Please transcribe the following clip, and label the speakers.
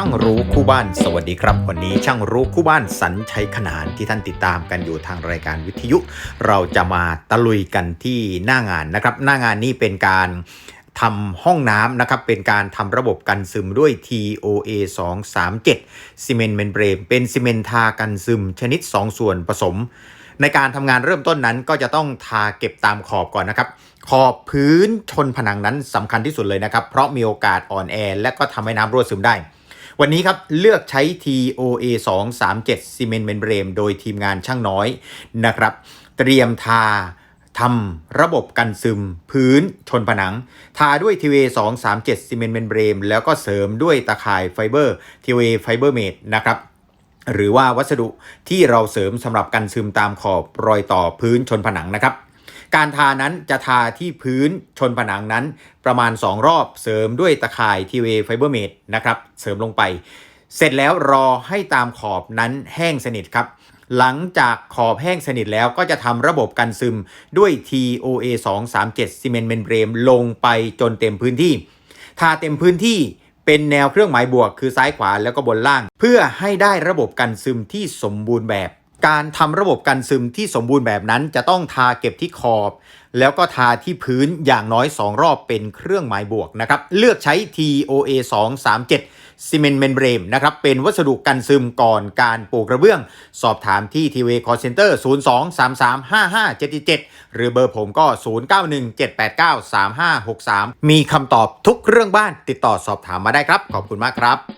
Speaker 1: ช่างรู้คู่บ้านสวัสดีครับ วันนี้ช่างรู้คู่บ้านสัญชัยขนานที่ท่านติดตามกันอยู่ทางรายการวิทยุ เราจะมาตะลุยกันที่หน้างานนะครับ หน้างานนี้เป็นการทำห้องน้ำนะครับ เป็นการทำระบบกันซึมด้วย TOA 237ซีเมนต์เมมเบรนเป็นซีเมนต์ทากันซึมชนิด 2 ส่วนผสม ในการทำงานเริ่มต้นนั้นก็จะต้องทาเก็บตามขอบก่อนนะครับ ขอบพื้นชนผนังนั้นสำคัญที่สุดเลยนะครับ เพราะมีโอกาสอ่อนแอและก็ทำให้น้ำรั่วซึมได้ วันนี้ครับเลือกใช้ TOA 237ซีเมนต์เมมเบรนโดยทีมงานช่างน้อยนะครับ เตรียมทาทำระบบกันซึมพื้นชนผนัง ทาด้วย TOA 237ซีเมนต์เมมเบรนแล้วก็เสริมด้วยตะข่ายไฟเบอร์ TOA Fiber Mate นะครับหรือว่าวัสดุที่เราเสริมสำหรับกันซึมตามขอบรอยต่อพื้นชนผนังนะครับ การทานั้นจะทาที่พื้นชนผนังนั้นประมาณ 2 รอบเสริมด้วยตะข่ายทีเวไฟเบอร์เมดนะครับเสริมลงไป เสร็จแล้วรอให้ตามขอบนั้นแห้งสนิทครับ หลังจากขอบแห้งสนิทแล้วก็จะทำระบบกันซึมด้วย TOA 237ซีเมนต์เมมเบรนลงไปจนเต็มพื้นที่ ทาเต็มพื้นที่เป็นแนวเครื่องหมายบวกคือซ้ายขวาแล้วก็บนล่าง เพื่อให้ได้ระบบกันซึมที่สมบูรณ์แบบ การทำระบบกันซึมที่สมบูรณ์แบบนั้นจะต้องทาเก็บที่ขอบ แล้วก็ทาที่พื้นอย่างน้อย 2 รอบเป็นเครื่องหมายบวกนะครับ เลือกใช้ TOA 237ซีเมนต์เมมเบรนนะครับ เป็นวัสดุกันซึมก่อนการปูกระเบื้อง สอบถามที่ TV Call Center 02-335577 หรือเบอร์ผมก็ 0917893563 มีคำตอบทุกเรื่องบ้านติดต่อสอบถามมาได้ครับ ขอบคุณมากครับ